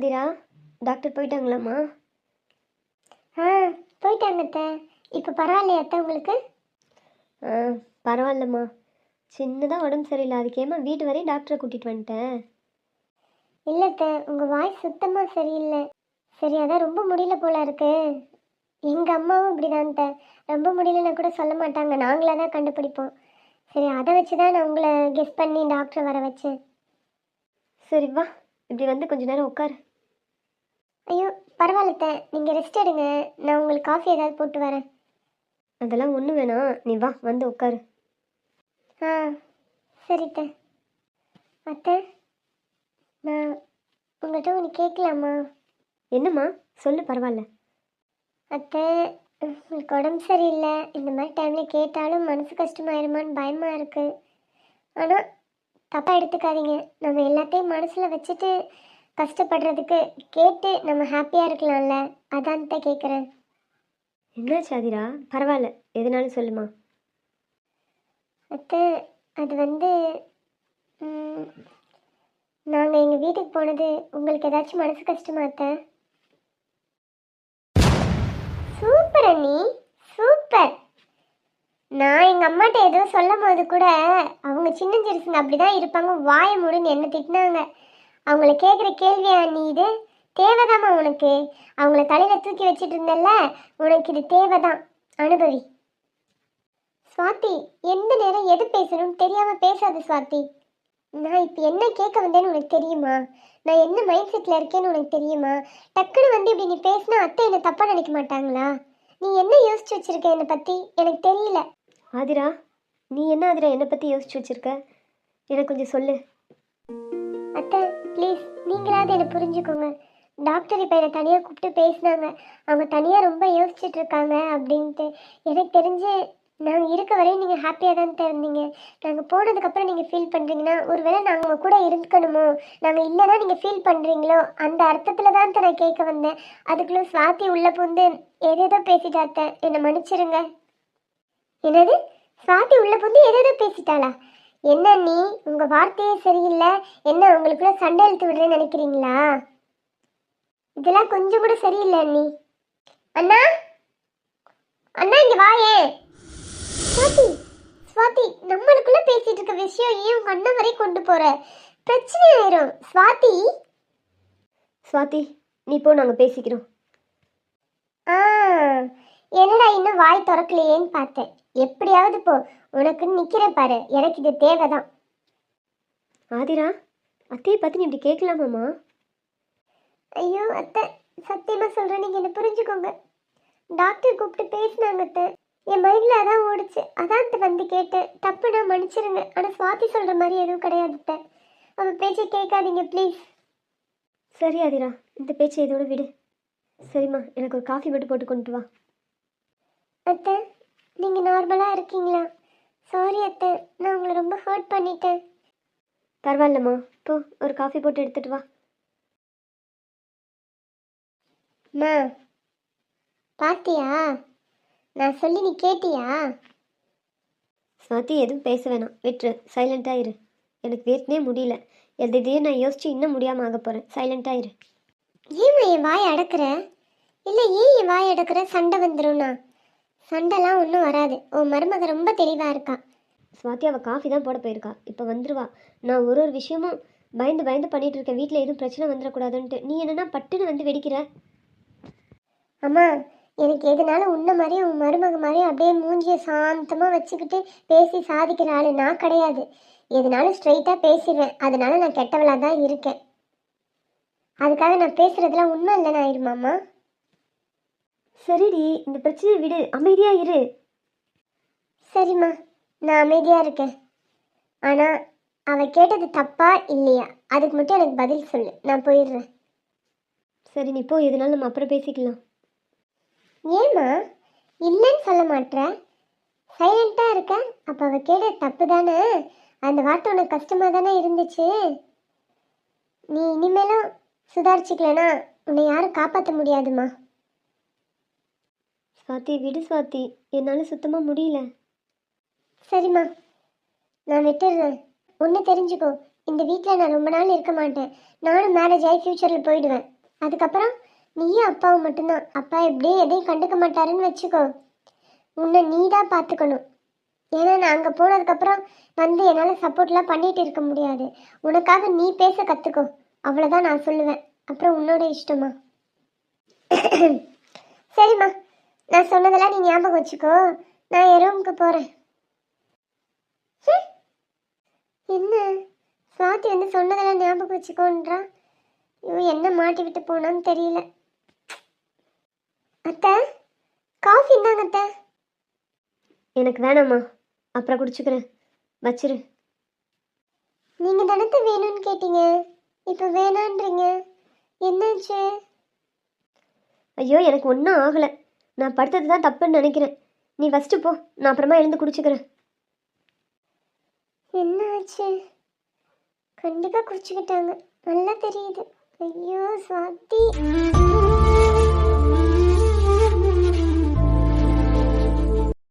Athira doctor போயிட்டாங்களாம்மா? ஆ போயிட்டாங்க அத்தை. இப்போ பரவாயில்லையா அத்தை உங்களுக்கு? ஆ பரவாயில்லம்மா. சின்னதாக உடம்பு சரியில்லை. அதுக்கேமா வீட்டு வரையும் டாக்டரை கூட்டிகிட்டு வந்துட்டேன்? இல்லை அத்தை உங்கள் வாய் சுத்தமாக சரியில்லை. சரி அதான் ரொம்ப முடியல போல இருக்கு. எங்கள் அம்மாவும் இப்படிதான் அத்தை. ரொம்ப முடியலன்னு கூட சொல்ல மாட்டாங்க. நாங்களாக தான் கண்டுபிடிப்போம். சரி அதை வச்சு தான் நான் உங்களை கெஸ் பண்ணி டாக்டர் வர வச்சேன். சரி வா. இப்படி வந்து கொஞ்ச நேரம் உட்காரு. ஐயோ பரவாயில்ல நீங்கள் ரெஸ்ட் எடுங்க. நான் உங்களுக்கு காஃபி ஏதாவது போட்டு வரேன். அதெல்லாம் ஒன்றும் வேணாம். நீ வா வந்து உட்காரு. ஆ சரி அத்தை அத்தை நான் உங்கள்கிட்ட ஒன்று கேட்கலாமா? என்னம்மா? சொல்லு பரவாயில்ல. அத்தை உங்களுக்கு உடம்பு சரியில்லை. இந்த மாதிரி டைமில் கேட்டாலும் மனசு கஷ்டமாயிருமான்னு பயமாக இருக்குது ஆனால் தப்பாக எடுத்துக்காதீங்க. நம்ம எல்லாத்தையும் மனசில் வச்சுட்டு கஷ்டப்படுறதுக்கு கேட்டு நம்ம ஹாப்பியாக இருக்கலாம்ல? அதான் தான் கேட்குறேன் என்னாச்சு அதிரா பரவாயில்ல. எதுனாலும் சொல்லுமா. அத்தை அது வந்து நாங்கள் எங்கள் வீட்டுக்கு போனது உங்களுக்கு ஏதாச்சும் மனசு கஷ்டமா அத்தை? சூப்பர் அண்ணி. சூப்பர். நான் எங்கள் அம்மாட்ட ஏதோ சொல்லும் போது கூட அவங்க சின்ன சிறுசுங்க அப்படி தான் இருப்பாங்க வாய மூடுன்னு என்ன திட்டினாங்க. அவங்கள கேட்குற கேள்வியா நீ இது? தேவைதாம்மா உனக்கு? அவங்கள தலையில் தூக்கி வச்சிட்டு இருந்தல்ல உனக்கு இது தேவைதான். அனுபவி. சுவாதி எந்த நேரம் எது பேசணும்னு தெரியாம பேசாத சுவாதி. நான் இப்போ என்ன கேட்க வந்தேன்னு உனக்கு தெரியுமா? நான் என்ன மைண்ட் செட்டில் இருக்கேன்னு உனக்கு தெரியுமா? டக்குன்னு வந்து இப்படி நீ பேசினா அத்தை என்னை தப்பாக நினைக்க மாட்டாங்களா? நீ என்ன யோசிச்சு வச்சிருக்க என்னை பற்றி எனக்கு தெரியல. ஆதிரா நீ என்ன ஆதிரா என்னை பற்றி யோசிச்சு வச்சிருக்க? எனக்கு கொஞ்சம் சொல்லு. அத்தை ப்ளீஸ் நீங்களாவது என்னை புரிஞ்சுக்கோங்க. டாக்டர் இப்போ என்னை தனியாக கூப்பிட்டு பேசினாங்க. அவங்க தனியாக ரொம்ப யோசிச்சுட்டு இருக்காங்க அப்படின்ட்டு. எனக்கு தெரிஞ்சு நாங்கள் இருக்க வரையும் நீங்கள் ஹாப்பியாக தான் திறந்தீங்க நாங்கள் போனதுக்கப்புறம் நீங்கள் ஃபீல் பண்ணுறீங்கன்னா ஒருவேளை நாங்கள் உங்கள் கூட இருக்கணுமோ நாங்கள் இல்லைன்னா நீங்கள் ஃபீல் பண்ணுறீங்களோ அந்த அர்த்தத்தில் தான் நான் கேட்க வந்தேன். அதுக்குள்ளே சுவாதி உள்ளே பூந்து எதேதோ பேசிட்டாத்த. என்னை மன்னிச்சிருங்க. என்னது? சுவாதி உள்ளே பூந்து எதேதோ பேசிட்டாளா? என்ன நீ? உங்க வார்த்தையே சரியில்லை. என்ன உங்களுக்குள்ள சண்டை இழுத்து விடுறேன்னு நினைக்கிறீங்களா? இதெல்லாம் கொஞ்சம் கூட சரியில்லை அண்ணி. அண்ணா? அண்ணா இங்க வாயே சுவாதி சுவாதி நம்மளுக்குள்ள பேசிட்டு இருக்க விஷயம் ஏன் உங்க அண்ணன் வரை கொண்டு போற? பிரச்சனை ஆயிரும். சுவாதி? சுவாதி நீ போ நாங்கள் பேசிக்கிறோம். ஆ. என்னடா இன்னும் வாய் திறக்கலையேன்னு பார்த்தேன். எப்படியாவது போ உனக்கு நிக்கிறேன் பாரு. எனக்கு இது தேவைதான். ஆதிரா அத்தையை பற்றி நீ இப்படி கேட்கலாமாம்மா ஐயோ அத்தை சத்தியமா சொல்றேன். நீங்க என்ன புரிஞ்சுக்கோங்க. டாக்டர் கூப்பிட்டு பேசினாங்க அத்தை. என் மைண்ட்ல அதான் ஓடுச்சு. அதான் வந்து கேட்டேன். தப்புனா மன்னிச்சிருங்க. ஆனா சுவாதி சொல்ற மாதிரி எதுவும் கிடையாது அத்தை. அவ பேச்சை கேட்காதீங்க ப்ளீஸ் சரி ஆதிரா. இந்த பேச்சை இதோட விடு. சரிம்மா எனக்கு ஒரு காஃபி மட்டும் போட்டு கொண்டு வா. அத்தை நீங்க நார்மலா இருக்கீங்களா? சாரி அத்தை நான் உங்களை ரொம்ப ஹர்ட் பண்ணிட்டேன். பரவாயில்லம்மா. போ ஒரு காஃபி போட்டு எடுத்துட்டு வா. அம்மா பாத்தியா? நான் சொல்லி நீ கேட்டியா? சுவாதி எதுவும் பேச வேணாம். விட்டுரு. சைலண்ட்டாக இரு. எனக்கு வேர்க்கனே முடியல. எதையே நான் யோசிச்சு இன்னும் முடியாமல் ஆக போகிறேன் சைலண்ட்டாக இரு. ஏம்மா என் வாய் அடக்குற? இல்லை ஏன் என் வாய் அடக்குற? சண்டை வந்துடும்னா சண்டைலாம் ஒன்றும் வராது. உன் மருமக ரொம்ப தெளிவாக இருக்கா? சுவாதி அவள் காஃபி தான் போட போயிருக்கா. இப்போ வந்துருவா. நான் ஒரு ஒரு விஷயமும் பயந்து பயந்து பண்ணிட்டு இருக்கேன். வீட்டில் எதுவும் பிரச்சனை வந்துடக்கூடாதுன்ட்டு. நீ என்னன்னா பட்டுன்னு வந்து வெடிக்கிற? அம்மா எனக்கு எதுனாலும் உன்ன மாதிரி உன் மருமக மாதிரி அப்படியே மூஞ்சியை சாந்தமாக வச்சுக்கிட்டு பேசி சாதிக்கிற ஆள் நான் கிடையாது. எதுனாலும் ஸ்ட்ரைட்டாக பேசிடுவேன் அதனால நான் கெட்டவளாக தான் இருக்கேன். அதுக்காக நான் பேசுறதுலாம் உண்மை இல்லைன்னு ஆயிருமாம்மா சரிடி இந்த பிரச்சனையை விடு. அமைதியாக இரு. சரிம்மா நான் அமைதியாக இருக்கேன். ஆனால் அவ கேட்டது தப்பா இல்லையா? அதுக்கு மட்டும் எனக்கு பதில் சொல்லு. நான் போயிடுறேன். சரி நீ போ. எதுனாலும் நம்ம அப்புறம் பேசிக்கலாம். ஏம்மா? இல்லைன்னு சொல்ல மாட்ற? சைலண்ட்டாக இருக்க? அப்போ அவ கேட்டது தப்பு தானே? அந்த வார்த்தை உனக்கு கஷ்டமாக தானே இருந்துச்சு? நீ இனிமேலும் சுதாரிச்சுக்கலனா உன்னை யாரும் காப்பாற்ற முடியாதுமா சுவாத்தி விடு சுவாதி. என்னால் சுத்தமாக முடியல. சரிம்மா. நான் விட்டுடுறேன் ஒன்று தெரிஞ்சுக்கோ. இந்த வீட்டில் நான் ரொம்ப நாள் இருக்க மாட்டேன். நானும் மேரேஜ் ஆகி ஃப்யூச்சரில் போயிடுவேன். அதுக்கப்புறம் நீயும் அப்பாவும் மட்டும்தான். அப்பா எப்படியே எதையும் கண்டுக்க மாட்டாருன்னு வச்சுக்கோ. உன்னை நீ தான் பார்த்துக்கணும். ஏன்னா நான் அங்கே போனதுக்கப்புறம் வந்து என்னால் சப்போர்ட்லாம் பண்ணிகிட்டு இருக்க முடியாது. உனக்காக நீ பேச கற்றுக்கோ அவ்வளோதான் நான் சொல்லுவேன். அப்புறம் உன்னோட இஷ்டமா? சரிம்மா. நான் சொன்னதெல்லாம் நீ ஞாபகம் வச்சுக்கோ. நான் என் ரூமுக்கு போகிறேன் என்ன? சுவாதி வந்து சொன்னதெல்லாம் ஞாபகம் வச்சுக்கோன்றா? இவ என்ன மாட்டி விட்டு போனான்னு தெரியல. அத்தை காஃபி இந்தாங்க அத்தை. எனக்கு வேணாம்மா. அப்புறம் குடிச்சுக்கிறேன். வச்சிரு. நீங்கள் தானத்தை வேணும்னு கேட்டீங்க. இப்போ வேணான்றீங்க. என்னாச்சு? ஐயோ எனக்கு ஒன்றும் ஆகலை. நான் படுத்தது தான் தப்புன்னு நினைக்கிறேன். நீ ஃபஸ்ட்டு போ. நான் அப்புறமா எழுந்து குடிச்சுக்கிறேன். என்ன ஆச்சு கண்டிப்பாக குடிச்சுக்கிட்டாங்க. நல்லா தெரியுது. ஐயோ சுவாதி.